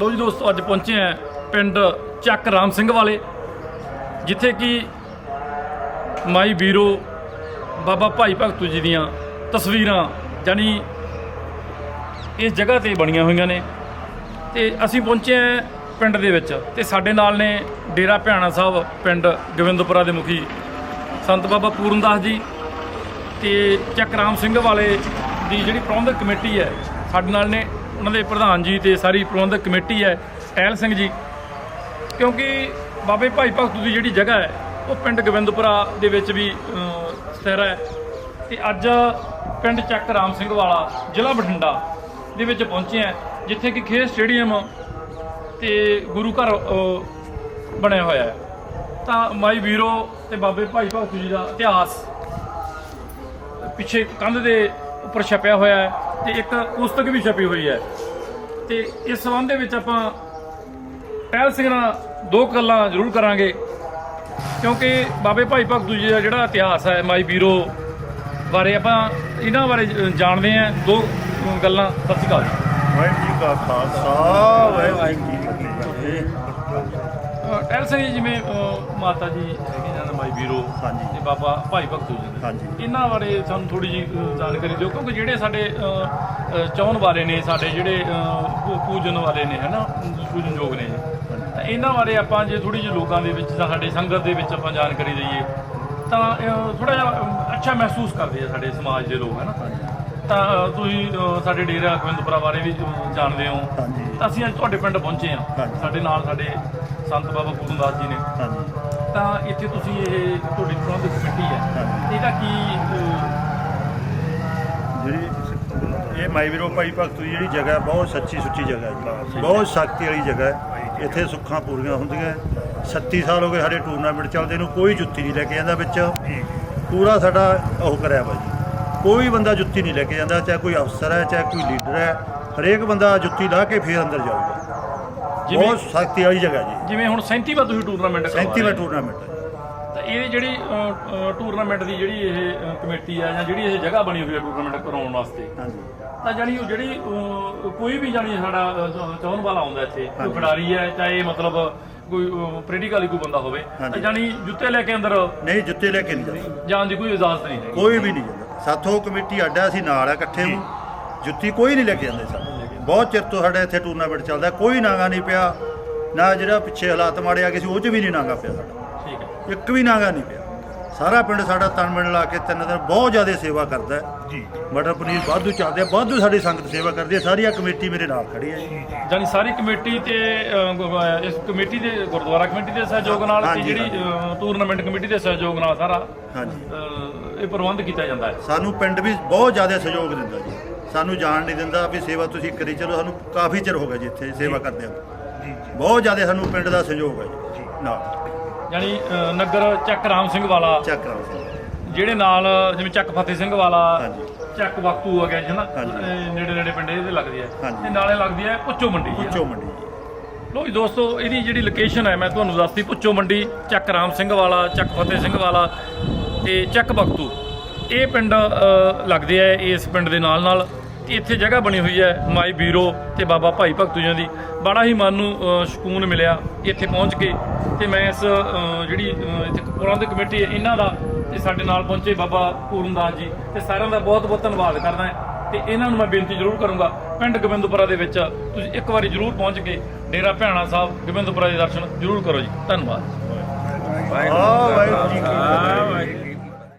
ਲੋ ਜੀ ਦੋਸਤੋ, ਅੱਜ ਪਹੁੰਚੇ ਆ ਪਿੰਡ ਚੱਕ ਰਾਮ ਸਿੰਘ ਵਾਲੇ, ਜਿੱਥੇ ਕਿ ਮਾਈ ਵੀਰੋ ਬਾਬਾ ਭਾਈ ਭਗਤੂ ਜੀ ਦੀਆਂ ਤਸਵੀਰਾਂ ਜਾਨੀ ਇਸ ਜਗ੍ਹਾ ਤੇ ਬਣੀਆਂ ਹੋਈਆਂ ਨੇ। ਤੇ ਅਸੀਂ ਪਹੁੰਚੇ ਆ ਪਿੰਡ ਦੇ ਵਿੱਚ, ਤੇ ਸਾਡੇ ਨਾਲ ਨੇ ਡੇਰਾ ਭਿਆਣਾ ਸਾਹਿਬ, ਪਿੰਡ ਗੋਬਿੰਦਪੁਰਾ ਦੇ ਮੁਖੀ ਸੰਤ ਬਾਬਾ ਪੂਰਨਦਾਸ ਜੀ, ਤੇ ਚੱਕ ਰਾਮ ਸਿੰਘ ਵਾਲੇ ਦੀ ਜਿਹੜੀ ਪ੍ਰਬੰਧਕ ਕਮੇਟੀ ਹੈ ਸਾਡੇ ਨਾਲ ਨੇ ਉਹਨਾਂ ਦੇ ਪ੍ਰਧਾਨ ਜੀ ਤੇ ਸਾਰੀ ਪ੍ਰਬੰਧਕ ਕਮੇਟੀ ਹੈ, ਐਲ ਸਿੰਘ ਜੀ। ਕਿਉਂਕਿ ਬਾਬੇ ਭਾਈ ਭਗਤ ਦੀ ਜਿਹੜੀ ਜਗ੍ਹਾ ਹੈ, ਉਹ ਪਿੰਡ ਗੋਬਿੰਦਪੁਰਾ ਦੇ ਵਿੱਚ ਵੀ ਸਥਿਰ ਹੈ। ਤੇ ਅੱਜ ਪਿੰਡ ਚੱਕ ਰਾਮ ਸਿੰਘ ਵਾਲਾ ਜ਼ਿਲ੍ਹਾ ਬਠਿੰਡਾ ਦੇ ਵਿੱਚ ਪਹੁੰਚੇ ਆ ਜਿੱਥੇ ਕਿ ਖੇਡ ਸਟੇਡੀਅਮ ਤੇ ਗੁਰੂ ਘਰ ਬਣਿਆ ਹੋਇਆ ਹੈ। ਤਾਂ ਮਾਈ ਵੀਰੋ ਤੇ ਬਾਬੇ ਭਾਈ ਭਗਤ ਜੀ ਦਾ ਇਤਿਹਾਸ ਪਿੱਛੇ ਕੰਧ ਦੇ ਉੱਪਰ ਛਪਿਆ ਹੋਇਆ ਹੈ। ਤੇ ਇੱਕ ਪੁਸਤਕ ਵੀ ਛਪੀ ਹੋਈ ਹੈ। ਤੇ ਇਸ ਸੰਬੰਧ ਦੇ ਵਿੱਚ ਆਪਾਂ ਪਹਿਲ ਸਿੰਘ ਨਾਲ ਦੋ ਗੱਲਾਂ ਜ਼ਰੂਰ ਕਰਾਂਗੇ। ਕਿਉਂਕਿ ਬਾਬੇ ਭਾਈ ਭਗਤੂ ਜੀ ਦਾ ਜਿਹੜਾ ਇਤਿਹਾਸ ਹੈ, ਮਾਈ ਵੀਰੋ ਬਾਰੇ ਆਪਾਂ ਇਹਨਾਂ ਬਾਰੇ ਜਾਣਦੇ ਹਾਂ। ਦੋ ਗੱਲਾਂ, ਸਤਿ ਸ਼੍ਰੀ ਅਕਾਲ ਜੀ। ਵਾਹਿਗੁਰੂ ਜੀ ਕਾ ਖਾਲਸਾ, ਵਾਹਿਗੁਰੂ ਜੀ ਕੀ ਫਤਿਹ। ਸਿੰਘ ਜੀ ਜਿਵੇਂ ਮਾਤਾ ਜੀ ਹੈਗੇ ਜਾਂ ਮਾਈ ਵੀਰੋ ਹਾਂਜੀ। ਤੇ ਬਾਬਾ ਭਾਈ ਭਗਤੂ ਜੀ ਨੇ। ਹਾਂਜੀ। ਇਹਨਾਂ ਬਾਰੇ ਸਾਨੂੰ ਥੋੜੀ ਜੀ ਜਾਣਕਾਰੀ ਦਿਓ ਕਿਉਂਕਿ ਜਿਹੜੇ ਸਾਡੇ ਅ, ਅ, ਚਾਹੁਣ ਵਾਲੇ ਨੇ ਸਾਡੇ ਜਿਹੜੇ ਪੂ- ਪੂਜਨ ਵਾਲੇ ਨੇ ਹਨਾ ਪੂਜਨਯੋਗ ਨੇ। ਤਾਂ ਇਹਨਾਂ ਬਾਰੇ ਆਪਾਂ ਜੇ ਥੋੜੀ ਜਿਹੀ ਲੋਕਾਂ ਦੇ ਵਿੱਚ ਜਾਂ ਸਾਡੇ ਸੰਗਤ ਦੇ ਵਿੱਚ ਆਪਾਂ ਜਾਣਕਾਰੀ ਦਈਏ ਤਾਂ ਥੋੜਾ ਜਿਹਾ ਅੱਛਾ ਮਹਿਸੂਸ ਕਰਦੇ ਆ ਸਾਡੇ ਸਮਾਜ ਦੇ ਲੋਕ ਹਨਾ। ਤਾਂ ਤੁਸੀਂ ਸਾਡੇ ਡੇਰਾ ਗੋਬਿੰਦਪੁਰਾ ਬਾਰੇ ਵੀ ਅ, ਜਾਣਦੇ ਹੋ। ਹਾਂਜੀ। ਤਾਂ ਅਸੀਂ ਅੱਜ ਤੁਹਾਡੇ ਪਿੰਡ ਪਹੁੰਚੇ ਹਾਂ। ਹਾਂਜੀ। ਸਾਡੇ ਨਾਲ ਸਾਡੇ ਸੰਤ ਬਾਬਾ ਪੂਰਨਦਾਸ ਜੀ ਨੇ। ਤਾਂ ਇੱਥੇ ਤੁਸੀਂ ਇਹ ਤੁਹਾਡੀ ਪ੍ਰਬੰਧਕ ਕਮੇਟੀ ਹੈ। ਇਹਦਾ ਕੀ ਜਿਹੜੀ ਇਹ ਮਾਈ ਵੀਰੋ ਭਾਈ ਭਗਤੂ ਦੀ ਜਿਹੜੀ ਜਗ੍ਹਾ ਬਹੁਤ ਸੱਚੀ ਸੁੱਚੀ ਜਗ੍ਹਾ ਹੈ ਬਹੁਤ ਸ਼ਕਤੀ ਵਾਲੀ ਜਗ੍ਹਾ ਹੈ। ਇੱਥੇ ਸੁੱਖਾਂ ਪੂਰੀਆਂ ਹੁੰਦੀਆਂ 36 ਸਾਲ ਹੋ ਗਏ ਸਾਡੇ ਟੂਰਨਾਮੈਂਟ ਚੱਲਦੇ ਨੂੰ ਕੋਈ ਜੁੱਤੀ ਨਹੀਂ ਲੈ ਕੇ ਜਾਂਦਾ ਵਿੱਚ। ਪੂਰਾ ਸਾਡਾ ਉਹ ਕਰਿਆ ਜੀ। ਕੋਈ ਬੰਦਾ ਜੁੱਤੀ ਨਹੀਂ ਲੈ ਕੇ ਜਾਂਦਾ ਚਾਹੇ ਕੋਈ ਅਫਸਰ ਹੈ ਚਾਹੇ ਕੋਈ ਲੀਡਰ ਹੈ। ਹਰੇਕ ਬੰਦਾ ਜੁੱਤੀ ਲਾ ਕੇ ਫੇਰ ਅੰਦਰ ਜਾਊਗਾ। ਜਿਵੇਂ ਬਹੁਤ ਸ਼ਕਤੀ ਵਾਲੀ ਜਗ੍ਹਾ ਜੀ। ਜਿਵੇਂ ਹੁਣ 37ਵਾਂ ਤੁਸੀਂ ਟੂਰਨਾਮੈਂਟ ਕਰਵਾ 37ਵਾਂ ਰਹੇ ਹੋ। ਟੂਰਨਾਮੈਂਟ ਹੈ ਤਾਂ ਇਹ ਜਿਹੜੀ ਟੂਰਨਾਮੈਂਟ ਦੀ ਜਿਹੜੀ ਇਹ ਅ, ਕਮੇਟੀ ਹੈ ਜਾਂ ਜਿਹੜੀ ਇਹ ਜਗ੍ਹਾ ਬਣੀ ਹੋਈ ਹੈ ਟੂਰਨਾਮੈਂਟ ਕਰਾਉਣ ਵਾਸਤੇ ਹਾਂਜੀ। ਤਾਂ ਜਾਨੀ ਉਹ ਜਿਹੜੀ ਅ, ਕੋਈ ਵੀ ਜਾਨੀ ਸਾਡਾ ਅ, ਚਾਹੁਣ ਵਾਲਾ ਆਉਂਦਾ ਇੱਥੇ ਕੋਈ। ਖਿਡਾਰੀ ਹੈ ਚਾਹੇ ਮਤਲਬ ਕੋਈ ਪ੍ਰੈਕਟੀਕਲੀ ਕੋਈ ਬੰਦਾ ਹੋਵੇ ਤਾਂ ਹਾਂਜੀ। ਜਾਨੀ ਜੁੱਤੇ ਲੈ ਕੇ ਅੰਦਰ ਨਹੀਂ ਜੁੱਤੇ ਲੈ ਕੇ ਨਹੀਂ ਜਾਂਦੇ। ਜਾਣ ਦੀ ਕੋਈ ਇਜਾਜ਼ਤ ਨਹੀਂ ਹੈਗੀ। ਕੋਈ ਵੀ ਨਹੀਂ ਜਾਂਦਾ। ਸਾਥੋਂ ਕਮੇਟੀ ਅੱਡਾ ਅਸੀਂ ਨਾਲ ਆ ਇਕੱਠੇ ਨੂੰ ਜੁੱਤੀ ਕੋਈ ਨਹੀਂ ਲੈ ਕੇ ਜਾਂਦੇ ਸਾਨੂੰ ਬਹੁਤ ਚਿਰ ਤੋਂ ਸਾਡੇ ਇੱਥੇ ਟੂਰਨਾਮੈਂਟ ਚੱਲਦਾ ਕੋਈ ਨਾਗਾ ਨਹੀਂ ਪਿਆ। ਨਾ ਜਿਹੜਾ ਪਿੱਛੇ ਹਾਲਾਤ ਮਾੜੇ ਆ ਗਏ ਸੀ ਉਹ 'ਚ ਵੀ ਨਹੀਂ ਨਾਗਾ ਪਿਆ ਸਾਡਾ। ਠੀਕ ਹੈ। ਇੱਕ ਵੀ ਨਾਗਾ ਨਹੀਂ ਪਿਆ। ਸਾਰਾ ਪਿੰਡ ਸਾਡਾ ਤਨ ਮਿਲ ਲਾ ਕੇ ਤਿੰਨ ਦਿਨ ਬਹੁਤ ਜ਼ਿਆਦਾ ਸੇਵਾ ਕਰਦਾ ਹੈ। ਜੀ। ਮਟਰ ਪਨੀਰ ਵਾਧੂ ਚੱਲਦੇ ਆ ਵਾਧੂ ਸਾਡੀ ਸੰਗਤ ਸੇਵਾ ਕਰਦੀ ਹੈ। ਸਾਰੀ ਆ ਕਮੇਟੀ ਮੇਰੇ ਨਾਲ ਖੜੀ ਹੈ ਜੀ। ਜਾਨੀ ਸਾਰੀ ਕਮੇਟੀ ਤੇ ਅ, ਇਸ ਕਮੇਟੀ ਦੇ ਗੁਰਦੁਆਰਾ ਕਮੇਟੀ ਦੇ ਸਹਿਯੋਗ ਨਾਲ ਤੇ ਹਾਂਜੀ, ਜਿਹੜੀ ਅ, ਟੂਰਨਾਮੈਂਟ ਕਮੇਟੀ ਦੇ ਸਹਿਯੋਗ ਨਾਲ ਸਾਰਾ ਹਾਂਜੀ। ਅ, ਇਹ ਪ੍ਰਬੰਧ ਕੀਤਾ ਜਾਂਦਾ ਹੈ। ਸਾਨੂੰ ਪਿੰਡ ਵੀ ਬਹੁਤ ਜ਼ਿਆਦਾ ਸਹਿਯੋਗ ਦਿੰਦਾ ਜੀ। ਸਾਨੂੰ ਜਾਣ ਨਹੀਂ ਦਿੰਦਾ ਵੀ ਸੇਵਾ ਤੁਸੀਂ ਕਰੀ ਚਲੋ ਸਾਨੂੰ ਕਾਫੀ ਚਿਰ ਹੋ ਗਿਆ ਜੀ ਇੱਥੇ ਸੇਵਾ ਕਰਦੇ ਹਾਂ ਜੀ ਬਹੁਤ ਜ਼ਿਆਦਾ ਸਾਨੂੰ ਪਿੰਡ ਦਾ ਸਹਿਯੋਗ ਹੈ ਜੀ ਨਾਲ। ਅ, ਨਗਰ ਚੱਕ ਰਾਮ ਸਿੰਘ ਵਾਲਾ। ਚੱਕ ਕਰਾਓ ਜੀ ਜਿਹੜੇ ਨਾਲ ਜਿਵੇਂ ਚੱਕ ਫਤਿਹ ਸਿੰਘ ਵਾਲਾ ਹਾਂਜੀ। ਚੱਕ ਵਕਤੂ ਆ ਗਿਆ ਜੀ ਨਾ ਹਾਂਜੀ। ਨੇੜੇ ਨੇੜੇ ਪਿੰਡ ਇਹਦੇ ਲੱਗਦੀ ਹੈ। ਹਾਂਜੀ। ਤੇ ਨਾਲੇ ਲੱਗਦੀ ਹੈ ਪੁੱਚੋ ਮੰਡੀ ਜੀ। ਪੁੱਛੋ ਮੰਡੀ ਜੀ। ਲੋ ਜੀ ਦੋਸਤੋ ਇਹਦੀ ਜਿਹੜੀ ਲੋਕੇਸ਼ਨ ਹੈ ਮੈਂ ਤੁਹਾਨੂੰ ਦੱਸਤੀ ਪੁੱਚੋ ਮੰਡੀ ਚੱਕ ਰਾਮ ਸਿੰਘ ਵਾਲਾ ਚੱਕ ਫਤਿਹ ਸਿੰਘ ਵਾਲਾ ਤੇ ਚੱਕ ਬਖਤੂ ਇਹ ਪਿੰਡ ਅ, ਲੱਗਦੇ ਆ ਇਸ ਪਿੰਡ ਦੇ ਨਾਲ ਨਾਲ ਇੱਥੇ ਜਗ੍ਹਾ ਬਣੀ ਹੋਈ ਹੈ ਮਾਈ ਵੀਰੋ ਤੇ ਬਾਬਾ ਭਾਈ ਭਗਤੂ ਜੀ ਦੀ। ਬੜਾ ਹੀ ਮਨ ਨੂੰ ਸਕੂਨ ਮਿਲਿਆ ਇੱਥੇ ਪਹੁੰਚ ਕੇ ਤੇ ਮੈਂ ਇਸ ਜਿਹੜੀ ਇੱਥੇ ਪ੍ਰਬੰਧਕ ਕਮੇਟੀ ਹੈ ਇਹਨਾਂ ਦਾ ਤੇ ਸਾਡੇ ਨਾਲ ਪਹੁੰਚੇ ਬਾਬਾ ਪੂਰਨਦਾਸ ਜੀ। ਤੇ ਸਾਰਿਆਂ ਦਾ ਬਹੁਤ ਬਹੁਤ ਧੰਨਵਾਦ ਕਰਦਾ ਹਾਂ। ਤੇ ਇਹਨਾਂ ਨੂੰ ਮੈਂ ਬੇਨਤੀ ਜ਼ਰੂਰ ਕਰੂੰਗਾ ਪਿੰਡ ਗੋਬਿੰਦਪੁਰਾ ਦੇ ਵਿੱਚ ਤੁਸੀਂ ਇੱਕ ਵਾਰੀ ਜ਼ਰੂਰ ਪਹੁੰਚ ਕੇ ਡੇਰਾ ਭੈਣਾ ਸਾਹਿਬ ਗੋਬਿੰਦਪੁਰਾ ਦੇ ਦਰਸ਼ਨ ਜ਼ਰੂਰ ਕਰੋ ਜੀ। ਧੰਨਵਾਦ। ਵਾਹ ਵਾਹਿਗੁਰੂ